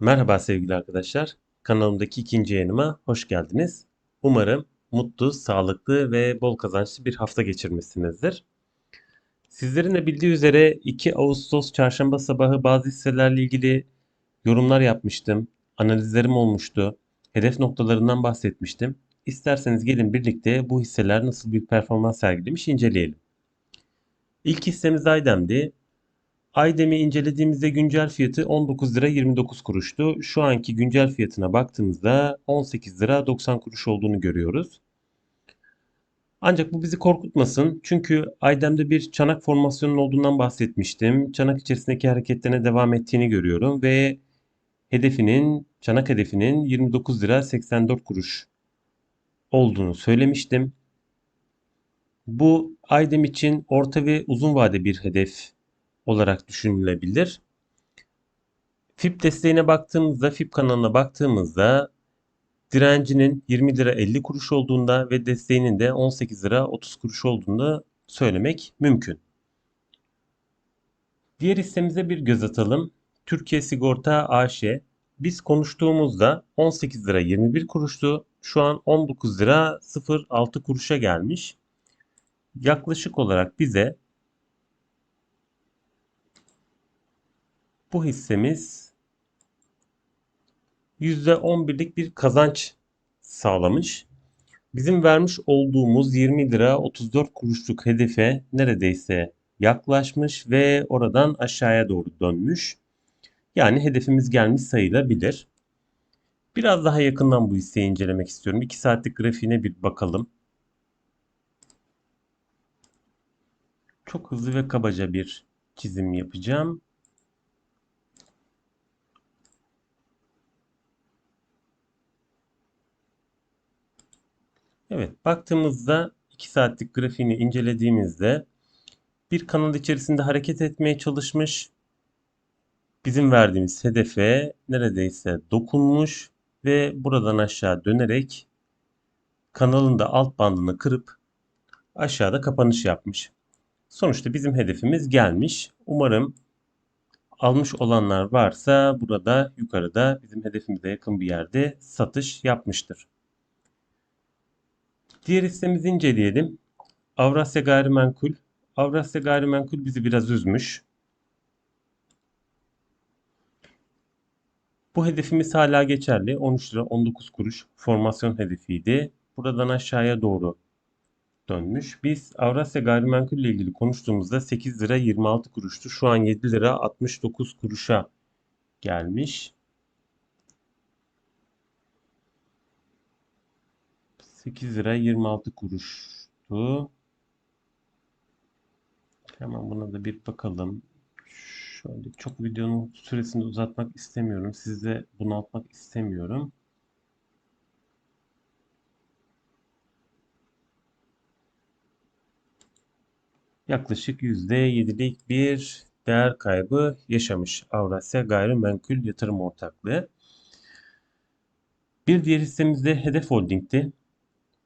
Merhaba sevgili arkadaşlar. Kanalımdaki ikinci yayınıma hoş geldiniz. Umarım mutlu, sağlıklı ve bol kazançlı bir hafta geçirmişsinizdir. Sizlerin de bildiği üzere 2 Ağustos çarşamba sabahı bazı hisselerle ilgili yorumlar yapmıştım. Analizlerim olmuştu. Hedef noktalarından bahsetmiştim. İsterseniz gelin birlikte bu hisseler nasıl bir performans sergilemiş inceleyelim. İlk hissemiz Aydem'di. Aydem'i incelediğimizde güncel fiyatı 19 lira 29 kuruştu. Şu anki güncel fiyatına baktığımızda 18 lira 90 kuruş olduğunu görüyoruz. Ancak bu bizi korkutmasın. Çünkü Aydem'de bir çanak formasyonunun olduğundan bahsetmiştim. Çanak içerisindeki hareketlerine devam ettiğini görüyorum ve hedefinin, çanak hedefinin 29 lira 84 kuruş olduğunu söylemiştim. Bu Aydem için orta ve uzun vade bir hedef olarak düşünülebilir. FIP desteğine baktığımızda, FIP kanalına baktığımızda direncinin 20 lira 50 kuruş olduğunda ve desteğinin de 18 lira 30 kuruş olduğunda söylemek mümkün. Diğer hissemize bir göz atalım. Türkiye Sigorta AŞ. Biz konuştuğumuzda 18 lira 21 kuruştu. Şu an 19 lira 06 kuruşa gelmiş. Yaklaşık olarak bize bu hissemiz %11'lik bir kazanç sağlamış. Bizim vermiş olduğumuz 20 lira 34 kuruşluk hedefe neredeyse yaklaşmış ve oradan aşağıya doğru dönmüş. Yani hedefimiz gelmiş sayılabilir. Biraz daha yakından bu hisseyi incelemek istiyorum. 2 saatlik grafiğine bir bakalım. Çok hızlı ve kabaca bir çizim yapacağım. Evet, baktığımızda 2 saatlik grafiğini incelediğimizde bir kanal içerisinde hareket etmeye çalışmış. Bizim verdiğimiz hedefe neredeyse dokunmuş ve buradan aşağı dönerek kanalın da alt bandını kırıp aşağıda kapanış yapmış. Sonuçta bizim hedefimiz gelmiş. Umarım almış olanlar varsa burada yukarıda bizim hedefimize yakın bir yerde satış yapmıştır. Diğer hissemizi inceleyelim. Avrasya Gayrimenkul. Avrasya Gayrimenkul bizi biraz üzmüş. Bu hedefimiz hala geçerli. 13 lira 19 kuruş formasyon hedefiydi. Buradan aşağıya doğru dönmüş. Biz Avrasya Gayrimenkul ile ilgili konuştuğumuzda 8 lira 26 kuruştu. Şu an 7 lira 69 kuruşa gelmiş. 8 lira 26 kuruştu. Hemen buna da bir bakalım. Şöyle çok videonun süresini uzatmak istemiyorum. Sizi bunaltmak istemiyorum. Yaklaşık %7'lik bir değer kaybı yaşamış Avrasya Gayrimenkul Yatırım Ortaklığı. Bir diğer hissemiz de Hedef Holding'ti.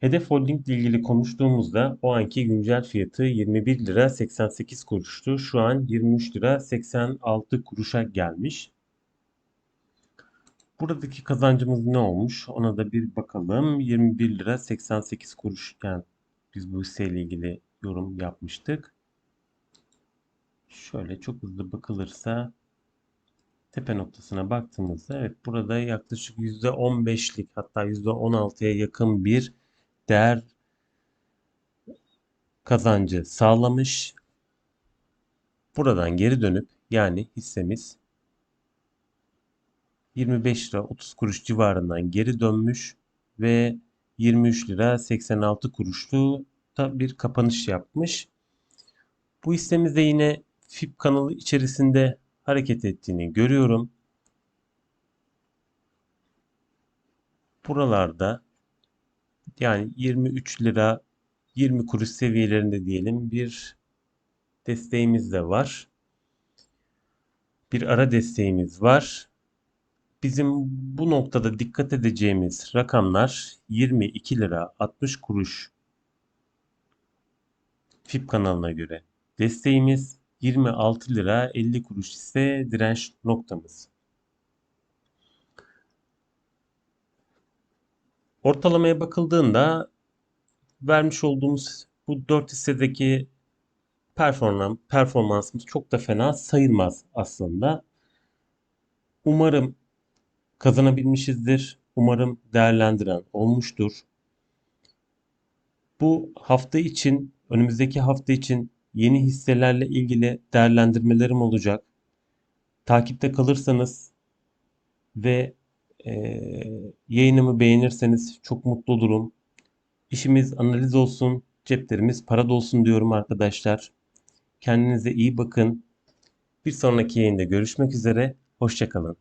Hedef Holding ile ilgili konuştuğumuzda o anki güncel fiyatı 21 lira 88 kuruştu. Şu an 23 lira 86 kuruşa gelmiş. Buradaki kazancımız ne olmuş? Ona da bir bakalım. 21 lira 88 kuruşken biz bu hisseyle ilgili yorum yapmıştık. Şöyle çok hızlı bakılırsa tepe noktasına baktığımızda evet burada yaklaşık %15'lik hatta %16'ya yakın bir değer kazancı sağlamış. Buradan geri dönüp yani hissemiz 25 lira 30 kuruş civarından geri dönmüş ve 23 lira 86 kuruşlu bir kapanış yapmış. Bu hissemizde yine FIP kanalı içerisinde hareket ettiğini görüyorum. Buralarda yani 23 lira 20 kuruş seviyelerinde diyelim bir desteğimiz de var. Bir ara desteğimiz var. Bizim bu noktada dikkat edeceğimiz rakamlar 22 lira 60 kuruş FIP kanalına göre desteğimiz 26 lira 50 kuruş ise direnç noktamız. Ortalamaya bakıldığında vermiş olduğumuz bu 4 hissedeki performans, performansımız çok da fena sayılmaz aslında. Umarım kazanabilmişizdir. Umarım değerlendiren olmuştur. Bu hafta için, önümüzdeki hafta için yeni hisselerle ilgili değerlendirmelerim olacak. Takipte kalırsanız ve eee, yayınımı beğenirseniz çok mutlu olurum. İşimiz analiz olsun, ceplerimiz para olsun diyorum arkadaşlar. Kendinize iyi bakın. Bir sonraki yayında görüşmek üzere. Hoşçakalın.